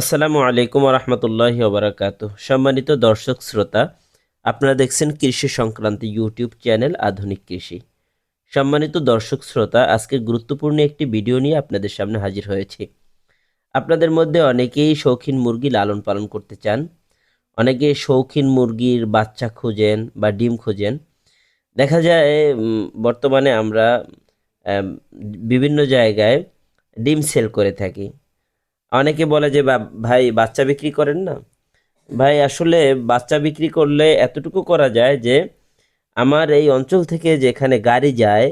আসসালামু আলাইকুম রহমতুল্লাহি ওবরাকাত সম্মানিত দর্শক, শ্রোতা, আপনারা দেখছেন কৃষি সংক্রান্ত ইউটিউব চ্যানেল আধুনিক কৃষি। সম্মানিত দর্শক, শ্রোতা, আজকে গুরুত্বপূর্ণ একটি ভিডিও নিয়ে আপনাদের সামনে হাজির হয়েছি। আপনাদের মধ্যে অনেকেই শৌখিন মুরগি লালন পালন করতে চান, অনেকে শৌখিন মুরগির বাচ্চা খুঁজেন বা ডিম খোঁজেন। দেখা যায় বর্তমানে আমরা বিভিন্ন জায়গায় ডিম সেল করে থাকি। অনেকে বলে যে ভাই, বাচ্চা বিক্রি করেন না? ভাই, আসলে বাচ্চা বিক্রি করলে এতটুকু করা যায় যে, আমার এই অঞ্চল থেকে যেখানে গাড়ি যায়,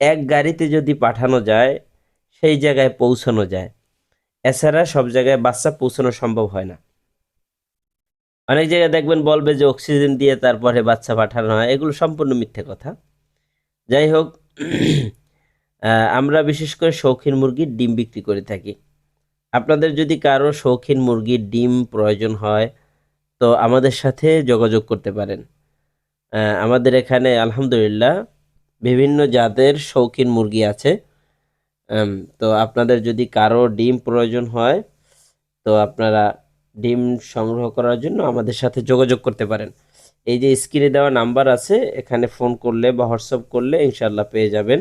এক গাড়িতে যদি পাঠানো যায়, সেই জায়গায় পৌঁছানো যায়। এছাড়া সব জায়গায় বাচ্চা পৌঁছানো সম্ভব হয় না। অনেক জায়গায় দেখবেন বলবে যে, অক্সিজেন দিয়ে তারপরে বাচ্চা পাঠানো হয়। এগুলো সম্পূর্ণ মিথ্যে কথা। যাই হোক আমরা বিশেষ করে শৌখিন মুরগির ডিম বিক্রি করে থাকি। আপনাদের যদি কারও শৌখিন মুরগির ডিম প্রয়োজন হয়, তো আমাদের সাথে যোগাযোগ করতে পারেন। আমাদের এখানে আলহামদুলিল্লাহ বিভিন্ন জাতের শৌখিন মুরগি আছে। তো আপনাদের যদি কারও ডিম প্রয়োজন হয়, তো আপনারা ডিম সংগ্রহ করার জন্য আমাদের সাথে যোগাযোগ করতে পারেন। এই যে স্ক্রিনে দেওয়া নাম্বার আছে, এখানে ফোন করলে বা হোয়াটসঅ্যাপ করলে ইনশাল্লাহ পেয়ে যাবেন।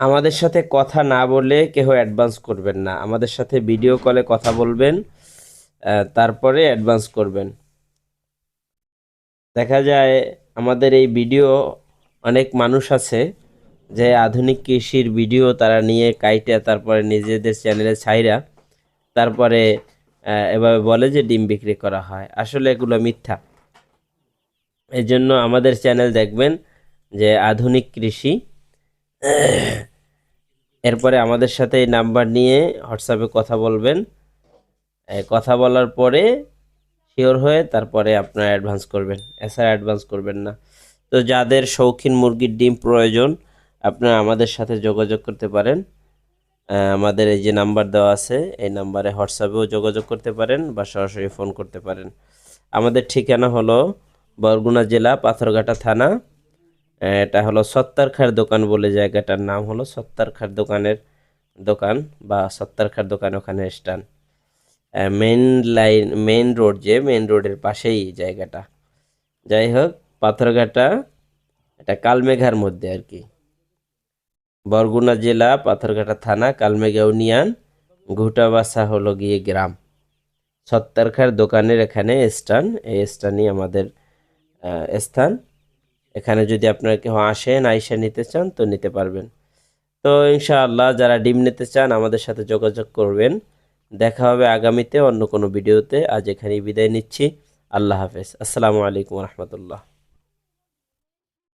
আমাদের সাথে কথা না বলে কেউ অ্যাডভান্স করবেন না। আমাদের সাথে ভিডিও কলে কথা বলবেন তারপরে অ্যাডভান্স করবেন। দেখা যায় আমাদের এই ভিডিও অনেক মানুষ আছে যে আধুনিক কৃষির ভিডিও তারা নিয়ে কাইটে, তারপরে নিজেদের চ্যানেলে ছাইরা, তারপরে এভাবে বলে যে ডিম বিক্রি করা হয়। আসলে এগুলো মিথ্যা। এই জন্য আমাদের চ্যানেল দেখবেন যে আধুনিক কৃষি এরপরে আমাদের সাথে এই নাম্বার নিয়ে হোয়াটসঅ্যাপে কথা বলবেন। কথা বলার পরে শিওর হয়ে তারপরে আপনারা অ্যাডভান্স করবেন। এছাড়া অ্যাডভান্স করবেন না। তো যাদের শৌখিন মুরগির ডিম প্রয়োজন, আপনারা আমাদের সাথে যোগাযোগ করতে পারেন। আমাদের এই যে নাম্বার দেওয়া আছে, এই নাম্বারে হোয়াটসঅ্যাপেও যোগাযোগ করতে পারেন বা সরাসরি ফোন করতে পারেন। আমাদের ঠিকানা হলো বরগুনা জেলা পাথরঘাটা থানা এটা হলো সত্তারখার দোকান বলে জায়গাটার নাম হলো সত্তারখার দোকানের দোকান বা সত্তারখার দোকান ওখানে স্টান মেইন লাইন মেন রোড যে মেইন রোডের পাশেই জায়গাটা। যাই হোক, পাথরঘাটা, এটা কালমেঘার মধ্যে আর কি। বরগুনা জেলা, পাথরঘাটা থানা, কালমেঘা ইউনিয়ন, ঘুটাবাসা হলো গিয়ে গ্রাম। সত্তারখার দোকানের এখানে স্টান এই স্টানই আমাদের স্থান। এখানে যদি আপনারা কেউ আসেন আইসা নিতে চান, তো নিতে পারবেন। তো ইনশাআল্লাহ যারা ডিম নিতে চান, আমাদের সাথে যোগাযোগ করবেন। দেখা হবে আগামীতে অন্য কোনো ভিডিওতে। আজ এখানেই বিদায় নিচ্ছি। আল্লাহ হাফেজ। আসসালামু আলাইকুম রহমতুল্লাহ।